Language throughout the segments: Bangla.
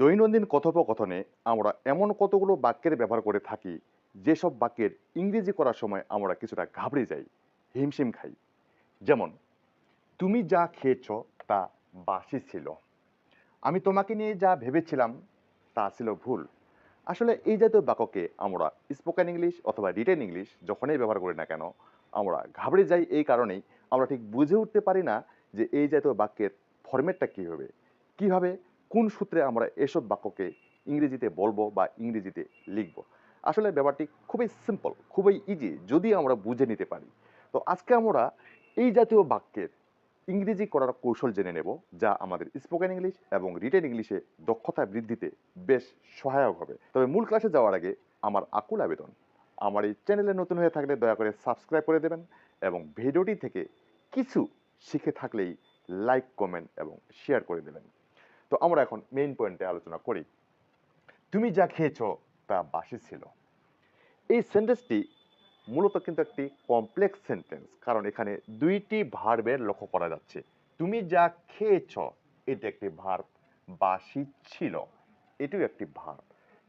দৈনন্দিন কথোপকথনে আমরা এমন কতগুলো বাক্যের ব্যবহার করে থাকি, যেসব বাক্যের ইংরেজি করার সময় আমরা কিছুটা ঘাবড়ে যাই, হিমশিম খাই। যেমন, তুমি যা খেয়েছ তা বাসি ছিল। আমি তোমাকে নিয়ে যা ভেবেছিলাম তা ছিল ভুল। আসলে এই জাতীয় বাক্যকে আমরা স্পোকেন ইংলিশ অথবা রিটেন ইংলিশ যখনই ব্যবহার করি না কেন, আমরা ঘাবড়ে যাই এই কারণেই আমরা ঠিক বুঝে উঠতে পারি না যে এই জাতীয় বাক্যের ফরম্যাটটা কী হবে কীভাবে কোন সূত্রে আমরা এসব বাক্যকে ইংরেজিতে বলব বা ইংরেজিতে লিখব? আসলে ব্যাপারটি খুবই সিম্পল খুবই ইজি যদি আমরা বুঝে নিতে পারি। তো আজকে আমরা এই জাতীয় বাক্যের ইংরেজি করার কৌশল জেনে নেব, যা আমাদের স্পোকেন ইংলিশ এবং রিটেন ইংলিশে দক্ষতা বৃদ্ধিতে বেশ সহায়ক হবে। তবে মূল ক্লাসে যাওয়ার আগে আমার আকুল আবেদন। আমার এই চ্যানেলে নতুন হয়ে থাকলে দয়া করে সাবস্ক্রাইব করে দেবেন এবং ভিডিওটি থেকে কিছু শিখে থাকলেই লাইক কমেন্ট এবং শেয়ার করে দেবেন। তো আমরা এখন মেইন পয়েন্টে আলোচনা করি। তুমি যা খেয়েছ, তা বাসি ছিল। এই সেন্টেন্সটি মূলত কিন্তু একটি কমপ্লেক্স সেন্টেন্স কারণ এখানে দুইটি ভার্বের লক্ষ্য করা যাচ্ছে। তুমি যা খেয়েছ, এটি একটি ভার্ব বাসি ছিল। এটিও একটি ভার্ব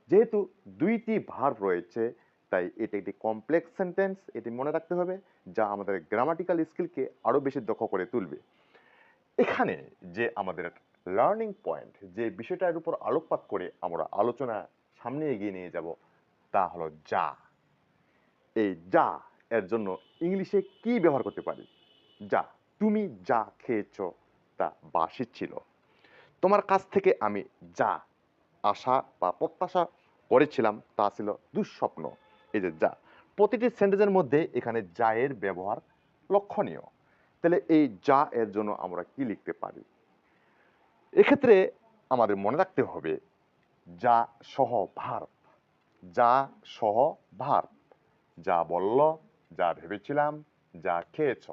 যেহেতু দুইটি ভার্ব রয়েছে, তাই এটি একটি কমপ্লেক্স সেন্টেন্স এটি মনে রাখতে হবে, যা আমাদের গ্রামাটিক্যাল স্কিলকে আরও বেশি দক্ষ করে তুলবে। এখানে যে আমাদের লার্নিং পয়েন্ট যে বিষয়টার উপর আলোকপাত করে আমরা আলোচনা সামনে এগিয়ে নিয়ে যাব, তা হলো যা। এই যা এর জন্য ইংলিশে কি ব্যবহার করতে পারি? যা, তুমি যা খেয়েছ তা বাসি ছিল। তোমার কাছ থেকে আমি যা আশা বা প্রত্যাশা করেছিলাম তা ছিল দুঃস্বপ্ন। এই যে যা, প্রতিটি সেন্টেন্সের মধ্যে এখানে যা এর ব্যবহার লক্ষণীয়। তাহলে এই যা এর জন্য আমরা কি লিখতে পারি? এক্ষেত্রে আমাদের মনে রাখতে হবে, যা সহ ভার্ব যা সহ ভার্ব যা বলল, যা ভেবেছিলাম, যা খেয়েছ,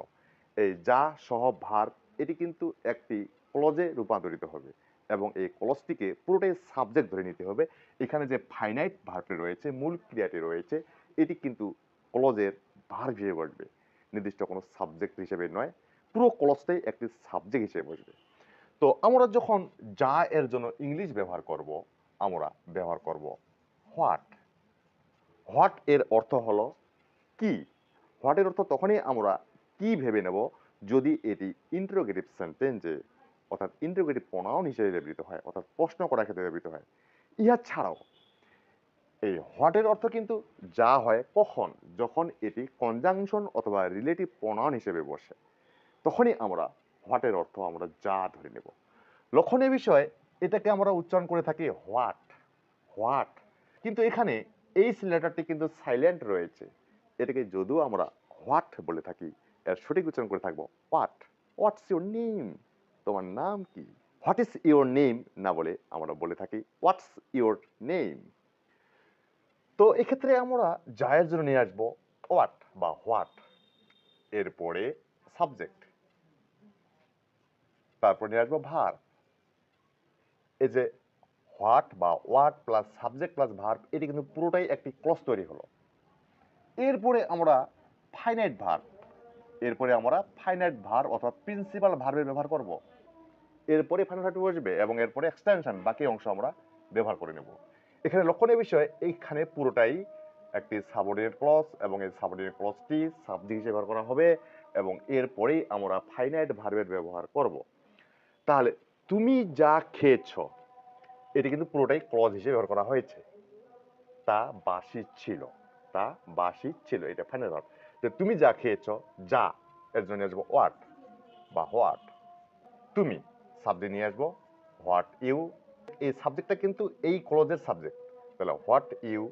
এই যা সহ ভার্ব এটি কিন্তু একটি ক্লজে রূপান্তরিত হবে এবং এই ক্লজটিকে পুরোটাই সাবজেক্ট ধরে নিতে হবে। এখানে যে ফাইনাইট ভার্বটি রয়েছে, মূল ক্রিয়াটি রয়েছে, এটি কিন্তু ক্লজের ভার্ব হিসেবে বসবে। নির্দিষ্ট কোনো সাবজেক্ট হিসেবে নয়, পুরো ক্লজটাই একটি সাবজেক্ট হিসেবে বসবে। তো আমরা যখন যা এর জন্য ইংলিশ ব্যবহার করব, আমরা ব্যবহার করব হোয়াট? হোয়াট এর অর্থ হলো কি? হোয়াট এর অর্থ তখনই আমরা কি ভেবে নেব যদি এটি ইন্টারোগেটিভ সেন্টেন্সে অর্থাৎ ইন্টারোগেটিভ প্রনাউন হিসেবে ব্যবহৃত হয়, অর্থাৎ প্রশ্ন করার ক্ষেত্রে ব্যবহৃত হয়। ইহা ছাড়াও, এই হোয়াটের অর্থ কিন্তু যা হয় কখন, যখন এটি কনজাংশন অথবা রিলেটিভ প্রনাউন হিসেবে বসে, তখনই আমরা হোয়াটের অর্থ আমরা যা ধরে নেব। লক্ষণীয় বিষয়, এটাকে আমরা উচ্চারণ করে থাকি হোয়াট হোয়াট। কিন্তু এখানে এই লেটারটি কিন্তু সাইলেন্ট রয়েছে। এটাকে যদিও আমরা হোয়াট বলে থাকি, এর সঠিক উচ্চারণ করে থাকব হোয়াট। What's your name? তোমার নাম কি? What is your name? না বলে আমরা বলে থাকি হোয়াটস ইউর নেম। তো এক্ষেত্রে আমরা যায়ের জন্য নিয়ে আসব হোয়াট বা হোয়াট। এরপরে সাবজেক্ট। তারপর নিয়ে আসব ভার। এই যে হোয়াট বা what plus subject plus verb এটি কিন্তু পুরোটাই একটি ক্লস তৈরি হলো। এরপরে আমরা ফাইনাইট ভার্ব এরপরে আমরা ফাইনাইট ভার অথবা প্রিন্সিপাল ভার্বের ব্যবহার করব। এরপরে ফাইনাল বসবে এবং এরপরে এক্সটেনশন বাকি অংশ আমরা ব্যবহার করে নেব। এখানে লক্ষণীয় বিষয়, এইখানে পুরোটাই একটি সাবঅর্ডিনেট ক্লজ এবং এই সাবঅর্ডিনেট ক্লজটি সাবজেক্ট হিসেবে ব্যবহার করা হবে এবং এরপরেই আমরা ফাইনাইট ভার্বের ব্যবহার করব। তাহলে তুমি যা খেয়েছো, এটি কিন্তু পুরোটাই ক্লজ হিসেবে ব্যবহার করা হয়েছে। তা বাসি ছিল, তা বাসি ছিল, এটা ফাইনাল ভার্ব তো তুমি যা খেয়েছ, যা, এর জন্য আসব হোয়াট বা হোয়াট তুমি সাবজেক্ট নিয়ে আসব হোয়াট ইউ এই সাবজেক্টটা কিন্তু এই ক্লজের সাবজেক্ট তাহলে হোয়াট ইউ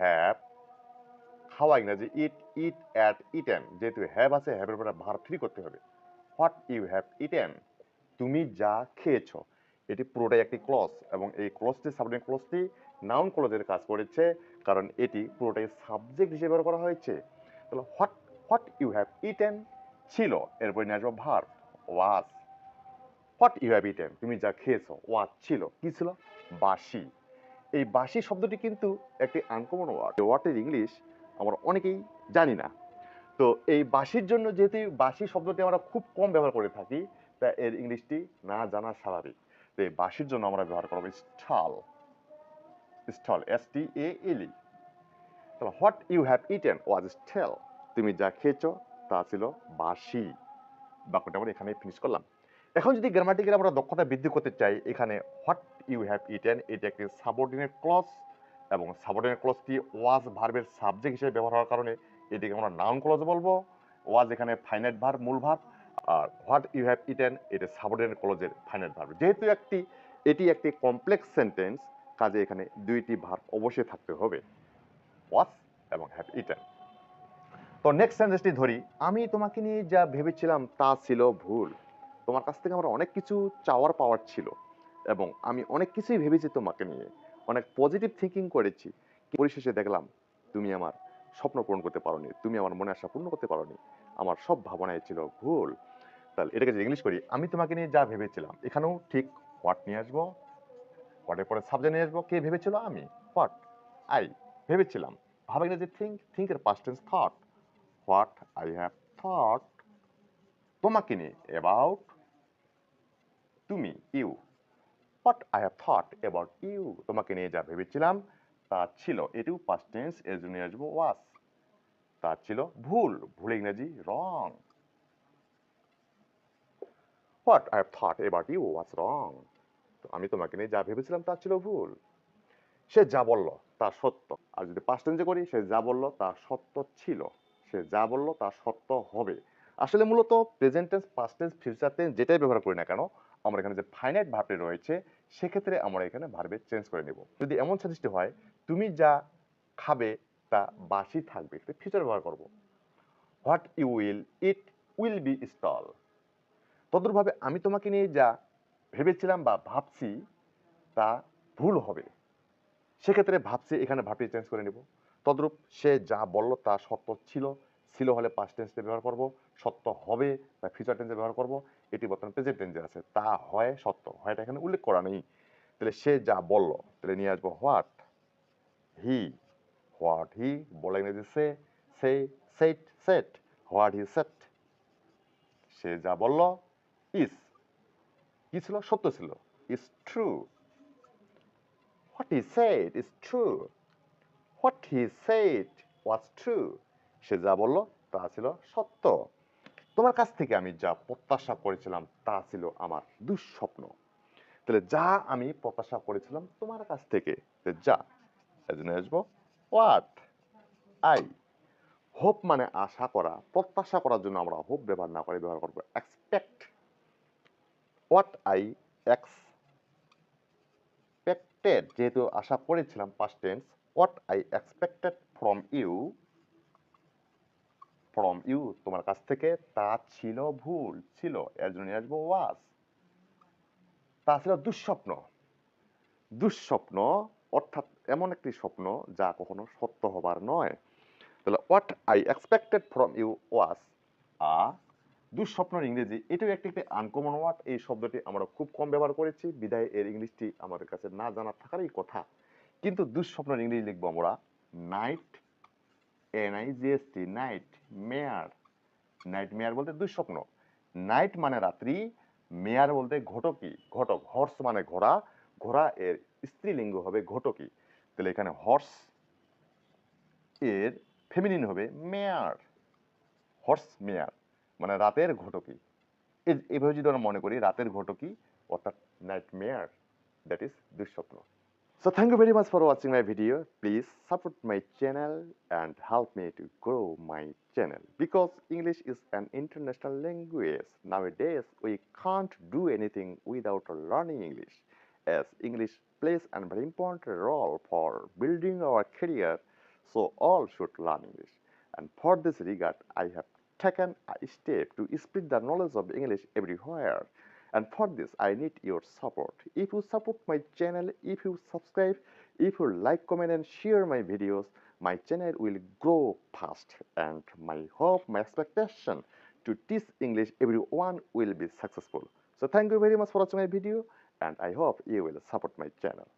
হ্যাভ খাওয়া ইংরাজি ইট ইট অ্যাট ইটেন যেহেতু হ্যাভ আছে হ্যাভের পরে ভার থ্রি করতে হবে। হোয়াট ইউ হ্যাভ ইটেন তুমি যা খেয়েছ। এটি পুরোটাই একটি ক্লজ এবং এই ক্লজটি সাবজেক্ট ক্লজটি নাউন ক্লজের কাজ করেছে, কারণ এটি পুরোটাই সাবজেক্ট হিসেবে ব্যবহার করা হয়েছে। তাহলে what what you have eaten ছিল? এরপরে নিয়ে আসব verb was. What you have eaten? তুমি যা খেয়েছো, ওয়াজ ছিল। কি ছিল? বাসি এই বাসি শব্দটি কিন্তু একটি আনকমন ওয়ার্ড ওয়ার্ডের ইংলিশ আমরা অনেকেই জানি না। তো এই বাসির জন্য যেহেতু বাসি শব্দটি আমরা খুব কম ব্যবহার করে থাকি তা এর ইংলিশটি না জানা স্বাভাবিক। তো তে বাসির জন্য আমরা ব্যবহার করব stale. Stale S T A L E তাহলে what you have eaten was stale. তুমি যা খেয়েছো তা ছিল বাসি বাক্যটা আমরা এখানে ফিনিশ করলাম। এখন যদি গ্রামাটিকের আমরা দক্ষতা বৃদ্ধি করতে চাই, এখানে হোয়াট ইউ হ্যাভ ইটেন, এটি একটি সাবঅর্ডিনেট ক্লজ এবং সাবঅর্ডিনেট ক্লজটি ওয়াজ ভার্বের সাবজেক্ট হিসেবে ব্যবহার হওয়ার কারণে এটিকে আমরা নাউন ক্লজ বলব। ওয়াজ এখানে ফাইনাইট ভার্ব মূল ভার্ব আর হোয়াট ইউ হ্যাভ ইটেন এটি সাবঅর্ডিনেট ক্লজের ফাইনাইট ভার্ব যেহেতু একটি, এটি একটি কমপ্লেক্স সেন্টেন্স কাজে এখানে দুইটি ভার্ব অবশ্যই থাকতে হবে ওয়াজ এবং হ্যাভ ইটেন তো নেক্সট সেন্টেন্সটি ধরি, আমি তোমাকে নিয়ে যা ভেবেছিলাম তা ছিল ভুল। তোমার কাছ থেকে আমার অনেক কিছু চাওয়ার পাওয়ার ছিল এবং আমি অনেক কিছুই ভেবেছি তোমাকে নিয়ে, অনেক পজিটিভ থিঙ্কিং করেছি। পরিশেষে দেখলাম, তুমি আমার স্বপ্ন পূরণ করতে পারোনি, তুমি আমার মনে আশা পূর্ণ করতে পারোনি। আমার সব ভাবনায় ছিল, ভুল। তাহলে এটাকে যদি ইংলিশ করি, আমি তোমাকে নিয়ে যা ভেবেছিলাম, এখানেও ঠিক হোয়াট নিয়ে আসব হোয়াটের পরে সাবজেক্ট নিয়ে আসব, কে ভেবেছিল আমি? হোয়াট আই ভেবেছিলাম। ভাবে ইংরেজি think থিঙ্কের past tense thought what I have thought তোমাকে নিয়ে অ্যাবাউট তুমি you what I have thought about you তোমাকে নিয়ে যা ভেবেছিলাম, তা ছিল। এটিও পাস্ট টেন্স এর জন্য আসব ওয়াস তা ছিল ভুল ভুল ইংরেজি wrong what I have thought about you was wrong আমি তোমাকে নিয়ে যা ভেবেছিলাম তা ছিল ভুল। সে যা বলল তা সত্য। আর যদি পাস্ট টেন্সে করি, সে যা বলল তা সত্য ছিল। সে যা বলল তা সত্য হবে। আসলে মূলত present tense past tense future tense যেটাই ব্যবহার করি না কেন, আমরা এখানে যে ফাইনাইট ভার্বটি রয়েছে, সেক্ষেত্রে আমরা এখানে ভার্বে চেঞ্জ করে নেব। যদি এমন সেন্টেন্সটি হয়, তুমি যা খাবে তা বাসি থাকবে ফিউচার ব্যবহার করব। What you will eat will be stale তদ্রুপভাবে আমি তোমাকে নিয়ে যা ভেবেছিলাম বা ভাবছি, তা ভুল হবে। সেক্ষেত্রে ভাবছি, এখানে ভাবটি চেঞ্জ করে নেব। তদ্রূপ সে যা বলল, তা সত্য ছিল। ছিল হলে পাস্ট টেন্সে ব্যবহার করব। সত্য হবে বা ফিউচার টেন্সে ব্যবহার করব। এটি বর্তমানে প্রেজেন্ট টেন্সে আছে। তা হয়, সত্য হয়টা এখানে উল্লেখ করা নেই। তাহলে সে যা বলল, তাহলে নিয়ে আসব হোয়াট হি হোয়াট হি বলে ইংরেজি সে set set what he set. সে যা বলল, ইস। কি ছিল? সত্য ছিল। Is true. What he said is true. What he said was true. সে যা বলল, তা ছিল সত্য। তোমার কাছ থেকে আমি যা প্রত্যাশা করেছিলাম, তা ছিল আমার দুঃস্বপ্ন। তাহলে যা আমি প্রত্যাশা করেছিলাম, তোমার কাছ থেকে যা। এজন্য আসব। হোয়াট আই, হোপ মানে আশা করা, প্রত্যাশা করার জন্য আমরা হোপ ব্যবহার না করে ব্যবহার করব। এক্সপেক্ট হোয়াট আই এক্সপেক্টেড যেহেতু আশা করেছিলাম past tense what I expected from you from you তোমার কাছ থেকে তা ছিল ভুল, ছিল, এর জন্য নিয়ে আসব ওয়াজ তা ছিল দুঃস্বপ্ন দুঃস্বপ্ন অর্থাৎ এমন একটি স্বপ্ন যা কখনো সত্য হবার নয়। তাহলে what I expected from you was a দুঃস্বপ্নের ইংরেজি। এটাও একটি একটি আনকমন ওয়ার্ড এই শব্দটি আমরা খুব কম ব্যবহার করেছি। বিদায়, এর ইংলিশটি আমাদের কাছে না জানা থাকারই কথা। কিন্তু দুঃস্বপ্নের ইংরেজি লিখব আমরা night N I G S T nightmare nightmare বলতে দুঃস্বপ্ন। নাইট মানে রাত্রি মেয়ার বলতে ঘটকি, ঘটক হর্স মানে ঘোড়া। ঘোড়া এর স্ত্রীলিঙ্গ হবে ঘটকি তাহলে এখানে হর্স এর ফেমিনিন হবে মেয়ার হর্স মেয়ার মানে রাতের ঘটকি এই- যদি আমরা মনে করি রাতের ঘটকি অর্থাৎ নাইট মেয়ার দ্যাট ইজ দুঃস্বপ্ন So thank you very much for watching my video. Please support my channel and help me to grow my channel because English is an international language. Nowadays, we can't do anything without learning English as English plays a very important role for building our career. So all should learn English. And for this regard, I have taken a step to spread the knowledge of English everywhere. And for this, I need your support. If you support my channel, if you subscribe, if you like, comment, and share my videos, my channel will grow fast. And my hope, my expectation to teach English, everyone will be successful. So thank you very much for watching my video, and I hope you will support my channel.